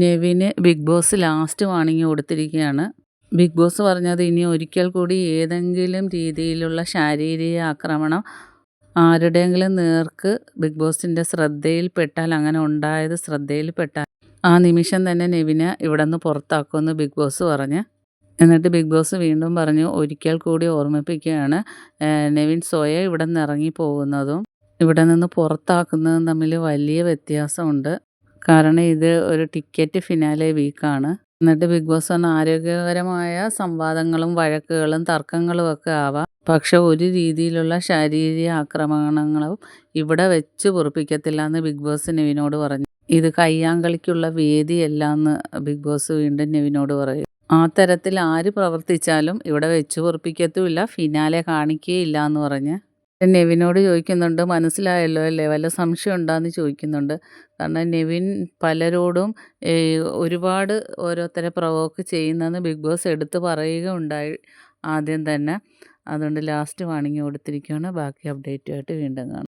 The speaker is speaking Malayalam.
നെവിന് ബിഗ് ബോസ് ലാസ്റ്റ് വാണിംഗ് കൊടുത്തിരിക്കുകയാണ്. ബിഗ് ബോസ് പറഞ്ഞത് ഇനി ഒരിക്കൽ കൂടി ഏതെങ്കിലും രീതിയിലുള്ള ശാരീരിക ആക്രമണം ആരുടെയെങ്കിലും നേർക്ക് ബിഗ് ബോസിന്റെ ശ്രദ്ധയിൽപ്പെട്ടാൽ അങ്ങനെ ഉണ്ടായത് ശ്രദ്ധയിൽപ്പെട്ടാൽ ആ നിമിഷം തന്നെ നെവിനെ ഇവിടെ നിന്ന് പുറത്താക്കുമെന്ന് ബിഗ് ബോസ് പറഞ്ഞ്. എന്നിട്ട് ബിഗ് ബോസ് വീണ്ടും പറഞ്ഞു ഒരിക്കൽ കൂടി ഓർമ്മിപ്പിക്കുകയാണ് നെവിൻ സ്വയം ഇവിടെ നിന്ന് ഇറങ്ങി പോകുന്നതും ഇവിടെ നിന്ന് പുറത്താക്കുന്നതും തമ്മിൽ വലിയ വ്യത്യാസമുണ്ട്. കാരണം ഇത് ഒരു ടിക്കറ്റ് ഫിനാലെ വീക്കാണ് എന്നിട്ട് ബിഗ് ബോസ് എന്ന ആരോഗ്യകരമായ സംവാദങ്ങളും വഴക്കുകളും തർക്കങ്ങളും ഒക്കെ ആവാം. പക്ഷെ ഒരു രീതിയിലുള്ള ശാരീരിക ആക്രമണങ്ങളും ഇവിടെ വെച്ച് പൊറുപ്പിക്കത്തില്ല എന്ന് ബിഗ് ബോസ് നെവിനോട് പറഞ്ഞു. ഇത് കയ്യാങ്കളിക്കുള്ള വേദിയല്ല എന്ന് ബിഗ് ബോസ് വീണ്ടും നെവിനോട് പറയും. ആ തരത്തിൽ ആര് പ്രവർത്തിച്ചാലും ഇവിടെ വെച്ച് പൊറുപ്പിക്കത്തുമില്ല ഫിനാലെ കാണിക്കുകയില്ല എന്ന് പറഞ്ഞ് നെവിനോട് ചോദിക്കുന്നുണ്ട് മനസ്സിലായല്ലോ അല്ലേ? വല്ല സംശയം ഉണ്ടോയെന്ന് ചോദിക്കുന്നുണ്ട്. കാരണം നെവിൻ പലരോടും ഒരുപാട് ഓരോരുത്തരെ പ്രൊവോക്ക് ചെയ്യുന്നതെന്ന് ബിഗ് ബോസ് എടുത്ത് പറയുകയുണ്ടായി ആദ്യം തന്നെ. അതുകൊണ്ട് ലാസ്റ്റ് വാണിങ് കൊടുത്തിരിക്കുകയാണ്. ബാക്കി അപ്ഡേറ്റുമായിട്ട് വീണ്ടും കാണാം.